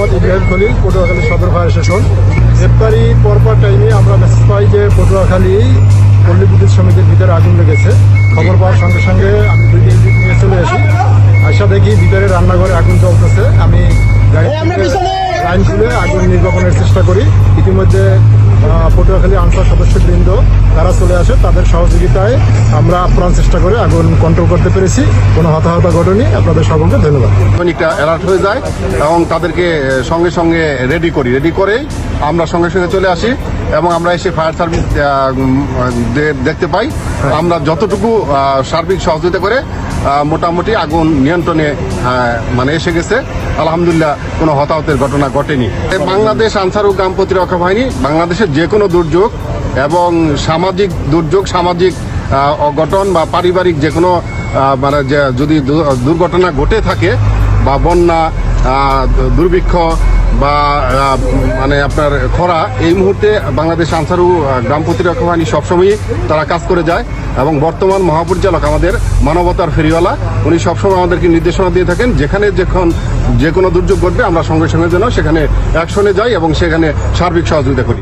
মোহাম্মদ ইব্রাহিম খলিল পটুয়াখালী সদর fire station. গ্রেপ্তারি পরপর টাইমে আমরা মেসেজ পাই যে পটুয়াখালী পল্লী বিদ্যুৎ সমিতির ভিতরে আগুন লেগেছে। খবর পাওয়ার সঙ্গে সঙ্গে আমি ইউনিট নিয়ে চলে আসি আশা দেখি ভিতরে রান্নাঘরে আগুন চলতেছে আমি লাইন খুলে আগুন নির্বাপনের চেষ্টা করি। ইতিমধ্যে পটুয়াখালী আনসার সদস্যবৃন্দ আসে, তাদের সহযোগিতায় আমরা আপ্রাণ চেষ্টা করে আগুন কন্ট্রোল করতে পেরেছি। কোনো হতাহত ঘটেনি। আপনাদের সকলকে ধন্যবাদ। খানিকটা অ্যালার্ট হয়ে যায় এবং তাদেরকে সঙ্গে সঙ্গে রেডি করি। রেডি করেই আমরা সঙ্গে সঙ্গে চলে আসি এবং আমরা এসে ফায়ার সার্ভিস দেখতে পাই। আমরা যতটুকু সার্বিক সহযোগিতা করে মোটামুটি আগুন নিয়ন্ত্রণে মানে এসে গেছে। আলহামদুলিল্লাহ কোনো হতাহতের ঘটনা ঘটেনি। বাংলাদেশ আনসার ও গ্রাম প্রতিরক্ষা বাহিনী, বাংলাদেশের যে কোনো দুর্যোগ এবং সামাজিক দুর্যোগ, সামাজিক অঘটন বা পারিবারিক যে কোনো মানে যে যদি দুর্ঘটনা ঘটে থাকে বা বন্যা দুর্ভিক্ষ বা মানে আপনার খরা, এই মুহূর্তে বাংলাদেশ আনসারু গ্রাম প্রতিরক্ষা বাহিনী সবসময়ই তারা কাজ করে যায় এবং বর্তমান মহাপরিচালক আমাদের মানবতার ফেরিওয়ালা, উনি সবসময় আমাদেরকে নির্দেশনা দিয়ে থাকেন, যেখানে যখন যে কোনো দুর্যোগ ঘটবে আমরা সঙ্গে সঙ্গে যেন সেখানে অ্যাকশনে যাই এবং সেখানে সার্বিক সহযোগিতা করি।